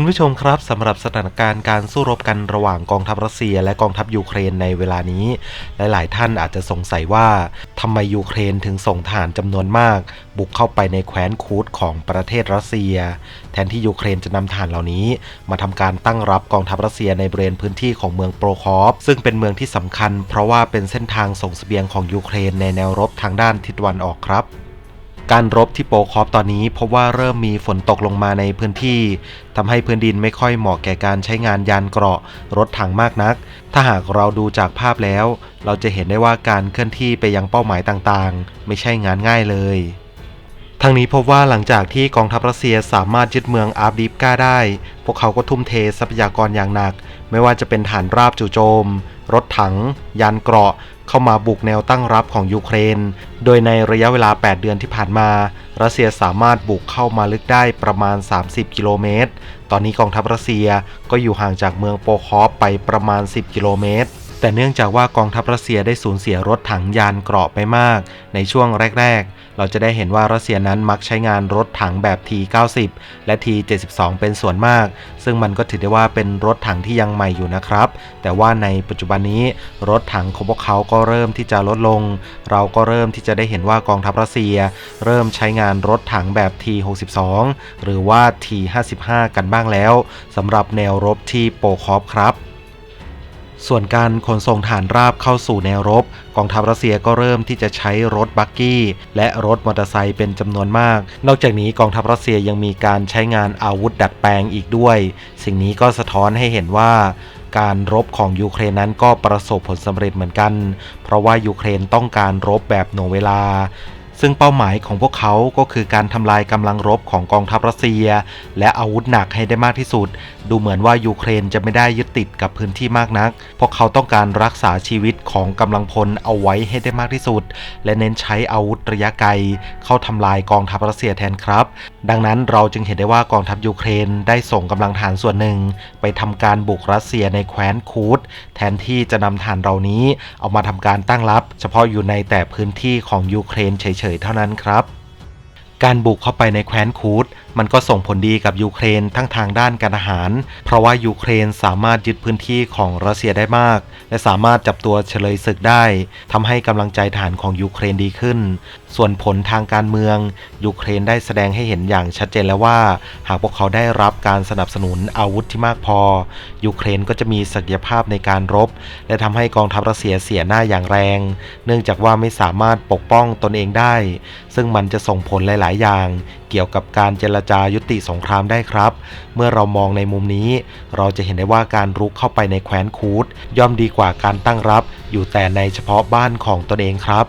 คุณผู้ชมครับสำหรับสถานการณ์การสู้รบกันระหว่างกองทัพรัสเซีย และกองทัพยูเครนในเวลานี้ หลาย ๆ ท่านอาจจะสงสัยว่าทำไมยูเครนถึงส่งทหารจำนวนมาก บุกเข้าไปในแคว้นคูดของประเทศรัสเซีย แทนที่ยูเครนจะนำทหารเหล่านี้ มาทำการตั้งรับกองทัพรัสเซียในบริเวณพื้นที่ของเมืองโปรคอฟซึ่งเป็นเมืองที่สำคัญ เพราะว่าเป็นเส้นทางส่งเสบียงของยูเครนในแนวรบทางด้านทิศตะวันออกครับ การรบที่โปคอฟตอนนี้พบว่าเริ่มมีฝนตกลงมาในพื้นที่ทำให้พื้นดินไม่ค่อยเหมาะแก่การใช้งานยานเกราะรถถังมากนัก ถ้าหากเราดูจากภาพแล้ว เราจะเห็นได้ว่าการเคลื่อนที่ไปยังเป้าหมายต่างๆ ไม่ใช่งานง่ายเลยทั้งนี้พบว่าหลังจากที่กองทัพรัสเซียสามารถยึดเมืองอาร์บดิฟกาได้ พวกเขาก็ทุ่มเททรัพยากรอย่างหนัก ไม่ว่าจะเป็นฐานราบจู่โจม รถถัง ยานเกราะ เข้ามาบุกแนวตั้งรับของยูเครน โดยในระยะเวลา 8 เดือนที่ผ่านมา รัสเซียสามารถบุกเข้ามาลึกได้ประมาณ 30 กิโลเมตร ตอนนี้กองทัพรัสเซียก็อยู่ห่างจากเมืองโปคอฟไปประมาณ 10 กิโลเมตรแต่เนื่องจากว่ากองทัพรัสเซียได้สูญเสียรถถังยานเกราะไปมาก ในช่วงแรกๆ เราจะได้เห็นว่ารัสเซียนั้นมักใช้งานรถถังแบบ T90 และ T72 เป็นส่วนมาก ซึ่งมันก็ถือได้ว่าเป็นรถถังที่ยังใหม่อยู่นะครับ แต่ว่าในปัจจุบันนี้รถถังของพวกเขาก็เริ่มที่จะลดลง เราก็เริ่มที่จะได้เห็นว่ากองทัพรัสเซีย เริ่มใช้งานรถถังแบบ T62 หรือว่า T55 กันบ้างแล้วสำหรับแนวรบที่โปคอฟครับ ส่วนการขนส่งฐานราบเข้าสู่แนวรบ กองทัพรัสเซียก็เริ่มที่จะใช้รถบักกี้ และรถมอเตอร์ไซค์เป็นจำนวนมาก นอกจากนี้กองทัพรัสเซียยังมีการใช้งานอาวุธดัดแปลงอีกด้วย สิ่งนี้ก็สะท้อนให้เห็นว่าการรบของยูเครนนั้นก็ประสบผลสำเร็จเหมือนกัน เพราะว่ายูเครนต้องการรบแบบหน่วงเวลา ซึ่งเป้าหมายของพวกเขาก็คือการทำลายกำลังรบของกองทัพรัสเซีย และอาวุธหนักให้ได้มากที่สุด ดูเหมือนว่ายูเครนจะไม่ได้ยึดติดกับพื้นที่มากนักพราะเขาต้องการรักษาชีวิตของกำลังพลเอาไว้ให้ได้มากที่สุด และเน้นใช้อาวุธระยะไกล เข้าทำลายกองทัพรัสเซียแทนครับ ดังนั้นเราจึงเห็นได้ว่ากองทัพยูเครนได้ส่งกำลังฐานส่วนหนึ่ง ไปทำการบุกรัสเซียในแคว้นคูดแทนที่จะนำฐานเหล่านี้ เอามาทำการตั้งรับ เฉพาะอยู่ในแต่พื้นที่ของยูเครนเฉยๆเท่านั้นครับ การบุกเข้าไปในแคว้นคูดมันก็ส่งผลดีกับยูเครนทั้งทางด้านการอาหาร เพราะว่ายูเครนสามารถยึดพื้นที่ของรัสเซียได้มาก และสามารถจับตัวเฉลยศึกได้ทำให้กำลังใจฐานของยูเครนดีขึ้น ส่วนผลทางการเมือง ยูเครนได้แสดงให้เห็นอย่างชัดเจนแล้วว่า หากพวกเขาได้รับการสนับสนุนอาวุธที่มากพอ ยูเครนก็จะมีศักยภาพในการรบ และทำให้กองทัพรัสเซียเสียหน้าอย่างแรง เนื่องจากว่าไม่สามารถปกป้องตนเองได้ ซึ่งมันจะส่งผลหลาย ๆ อย่าง เกี่ยวกับการเจรจายุติสงครามได้ครับ เมื่อเรามองในมุมนี้ เราจะเห็นได้ว่าการรุกเข้าไปในแคว้นคูดย่อมดีกว่าการตั้งรับ อยู่แต่ในเฉพาะบ้านของตนเองครับ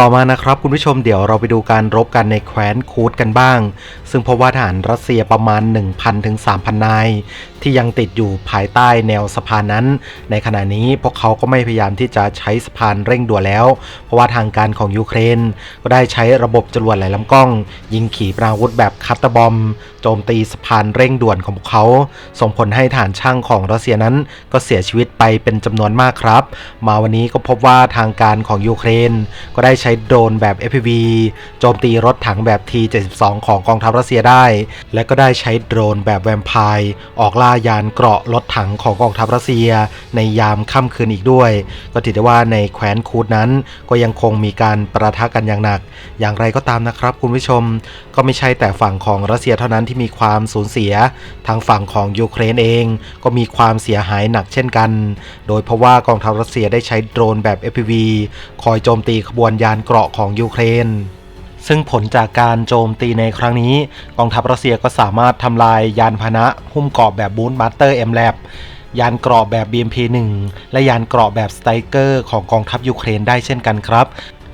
ต่อมานะครับคุณผู้ชมเดี๋ยวเราไปดูการรบกันในแคว้นคูดกันบ้าง ซึ่งพบว่าทหารรัสเซียประมาณ 1,000ถึง3,000 นาย ที่ยังติดอยู่ภายใต้แนวสะพานนั้น ในขณะนี้พวกเขาก็ไม่พยายามที่จะใช้สะพานเร่งด่วนแล้ว เพราะว่าทางการของยูเครน ก็ได้ใช้ระบบจรวดหลายลำกล้อง ยิงขีปนาวุธแบบคัตเตอร์บอม โจมตีสะพานเร่งด่วนของพวกเขา ส่งผลให้ฐานช่างของรัสเซียนั้นก็เสียชีวิตไปเป็นจำนวนมากครับ มาวันนี้ก็พบว่าทางการของยูเครน ก็ได้ใช้โดรนแบบ FPV โจมตีรถถังแบบ T72 ของกองทัพรัสเซียได้ และก็ได้ใช้โดรนแบบแวมไพร์ออกล่ายานเกราะรถถังของกองทัพรัสเซีย ในยามค่ำคืนอีกด้วย ก็ถือได้ว่าในแคว้นคูดนั้น ก็ยังคงมีการประทะกันอย่างหนัก อย่างไรก็ตามนะครับคุณผู้ชม ก็ไม่ใช่แต่ฝั่งของรัสเซียเท่านั้นที่มีความสูญเสีย ทางฝั่งของยูเครนเองก็มีความเสียหายหนักเช่นกัน โดยเพราะว่ากองทัพรัสเซียได้ใช้โดรนแบบ FPV คอยโจมตีขบวนยานเกราะของยูเครนซึ่งผลจากการโจมตีในครั้งนี้ กองทัพรัสเซียก็สามารถทำลายยานพาหนะหุ้มเกราะแบบบูนบัตเตอร์เอ็มแลบยานเกราะแบบ BMP-1 และยานเกราะแบบสไตเกอร์ของกองทัพยูเครนได้เช่นกันครับ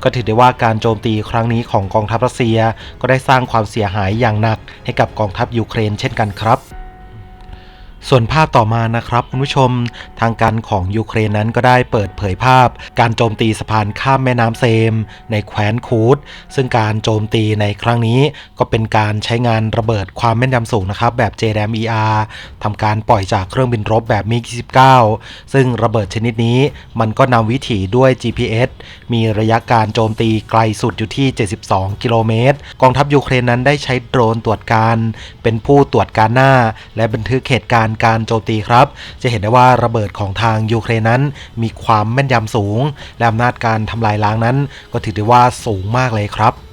ก็ถือได้ว่าการโจมตีครั้งนี้ของกองทัพรัสเซีย ก็ได้สร้างความเสียหายอย่างหนักให้กับกองทัพยูเครนเช่นกันครับ ส่วนภาพต่อมานะครับคุณผู้ชมทางการของยูเครนนั้นก็ได้เปิดเผยภาพ การโจมตีสะพานข้ามแม่น้ำเซม ในแคว้นคูดซึ่งการโจมตีในครั้งนี้ก็เป็นการใช้งานระเบิดความแม่นยำสูงนะครับแบบ JDAM-ER ทำการปล่อยจากเครื่องบินรบแบบมิก29ซึ่งระเบิดชนิดนี้มันก็นำวิถีด้วย GPS มีระยะการโจมตีไกลสุดอยู่ที่ 72 กิโลเมตร กองทัพยูเครนนั้นได้ใช้โดรนตรวจการ เป็นผู้ตรวจการหน้า และบันทึกเหตุการณ์การโจมตีครับ จะเห็นได้ว่าระเบิดของทางยูเครนนั้น มีความแม่นยำสูง และอำนาจการทำลายล้างนั้น ก็ถือได้ว่าสูงมากเลยครับ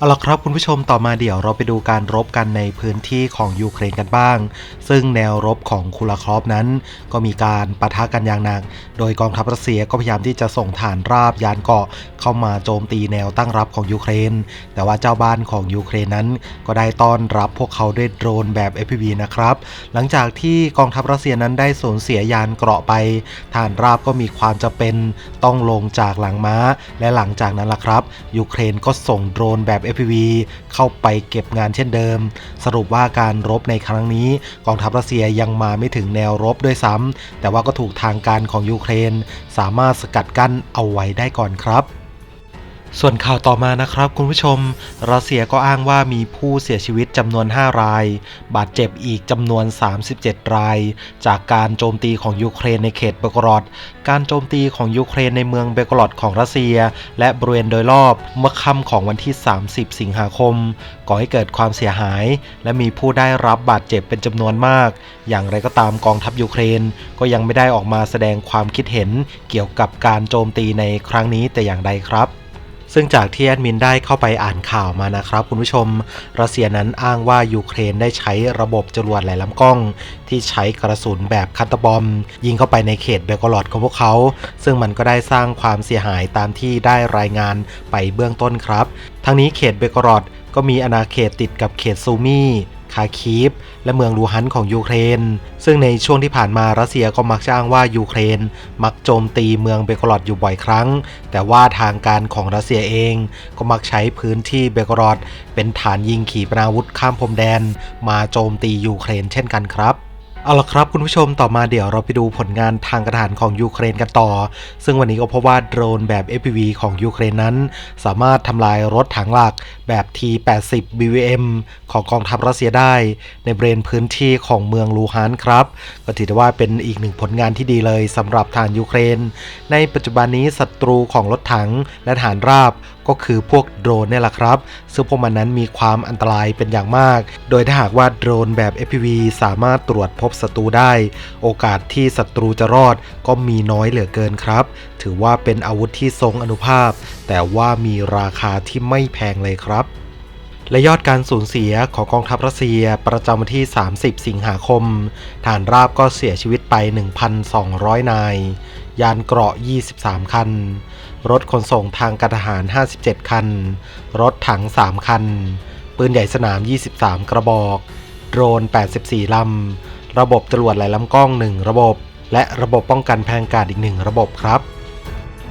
เอาละครับคุณผู้ชมต่อมาเดี๋ยวเราไปดูการรบกันในพื้นที่ของยูเครนกันบ้าง ซึ่งแนวรบของคูลาครอฟนั้น ก็มีการปะทะกันอย่างหนัก โดยกองทัพรัสเซียก็พยายามที่จะส่งฐานราบยานเกราะเข้ามาโจมตีแนวตั้งรับของยูเครน แต่ว่าเจ้าบ้านของยูเครนนั้น ก็ได้ต้อนรับพวกเขาด้วยโดรนแบบ FPV นะครับหลังจากที่กองทัพรัสเซียนั้นได้สูญเสียยานเกราะไป ฐานราบก็มีความจำเป็นต้องลงจากหลังม้า และหลังจากนั้นล่ะครับยูเครนก็ส่งโดรนแบบ FPV เข้าไปเก็บงานเช่นเดิม สรุปว่าการรบในครั้งนี้กองทัพรัสเซียยังมาไม่ถึงแนวรบด้วยซ้ำแต่ว่าก็ถูกทางการของยูเครน สามารถสกัดกั้นเอาไว้ได้ก่อนครับ ส่วนข่าวต่อมานะครับคุณผู้ชม รัสเซียก็อ้างว่ามีผู้เสียชีวิตจำนวน 5 ราย บาดเจ็บอีกจำนวน 37 ราย จากการโจมตีของยูเครนในเขตเบลกรอด การโจมตีของยูเครนในเมืองเบลกรอดของรัสเซีย และบริเวณโดยรอบเมื่อค่ำของวันที่ 30 สิงหาคม ก่อให้เกิดความเสียหาย และมีผู้ได้รับบาดเจ็บเป็นจำนวนมาก อย่างไรก็ตามกองทัพยูเครน ก็ยังไม่ได้ออกมาแสดงความคิดเห็นเกี่ยวกับการโจมตีในครั้งนี้แต่อย่างใดครับ ซึ่งจากที่แอดมินได้เข้าไปอ่านข่าวมานะครับ คุณผู้ชมรัสเซียนั้นอ้างว่ายูเครนได้ใช้ระบบจรวดหลายลำกล้อง ที่ใช้กระสุนแบบคัตเตอร์บอม ยิงเข้าไปในเขตเบลกอรอดของพวกเขา ซึ่งมันก็ได้สร้างความเสียหายตามที่ได้รายงานไปเบื้องต้นครับ ทั้งนี้เขตเบลกอรอดก็มีอาณาเขตติดกับเขตซูมีาคีฟและเมืองลูฮันของยูเครน ซึ่งในช่วงที่ผ่านมารัสเซียก็มักจะอ้างว่ายูเครน มักโจมตีเมืองเบลกอรอดอยู่บ่อยครั้ง แต่ว่าทางการของรัสเซียเอง ก็มักใช้พื้นที่เบลกอรอดเป็นฐานยิงขีปนาวุธข้ามพรมแดน มาโจมตียูเครนเช่นกันครับ เอาละครับคุณผู้ชมต่อมาเดี๋ยวเราไปดูผลงานทางกระฐานของยูเครนกันต่อ ซึ่งวันนี้ก็พบว่าโดรนแบบ FPV ของยูเครนนั้น สามารถทำลายรถถังหลักแบบ T80 BVM ของกองทัพรัสเซียได้ ในบริเวณพื้นที่ของเมืองลูฮานครับ ก็ถือได้ว่าเป็นอีกหนึ่งผลงานที่ดีเลยสำหรับทารยูเครน ในปัจจุบันนี้ศัตรูของรถถังและฐานราบ ก็คือพวกโดรนเนี่ยแหละครับ ซึ่งพวกมันนั้นมีความอันตรายเป็นอย่างมาก โดยถ้าหากว่าโดรนแบบ FPV สามารถตรวจพบศัตรูได้ โอกาสที่ศัตรูจะรอดก็มีน้อยเหลือเกินครับ ถือว่าเป็นอาวุธที่ทรงอนุภาพ แต่ว่ามีราคาที่ไม่แพงเลยครับและยอดการสูญเสียของกองทัพรัสเซียประจำวันที่ 30 สิงหาคม ฐานราบก็เสียชีวิตไป 1,200 นาย ยานเกราะ 23 คัน รถขนส่งทางการทหาร 57 คัน รถถัง 3 คัน ปืนใหญ่สนาม 23 กระบอก โดรน 84 ลำ ระบบตรวจหลายลำกล้อง 1 ระบบ และระบบป้องกันแพงกาดอีก 1 ระบบครับ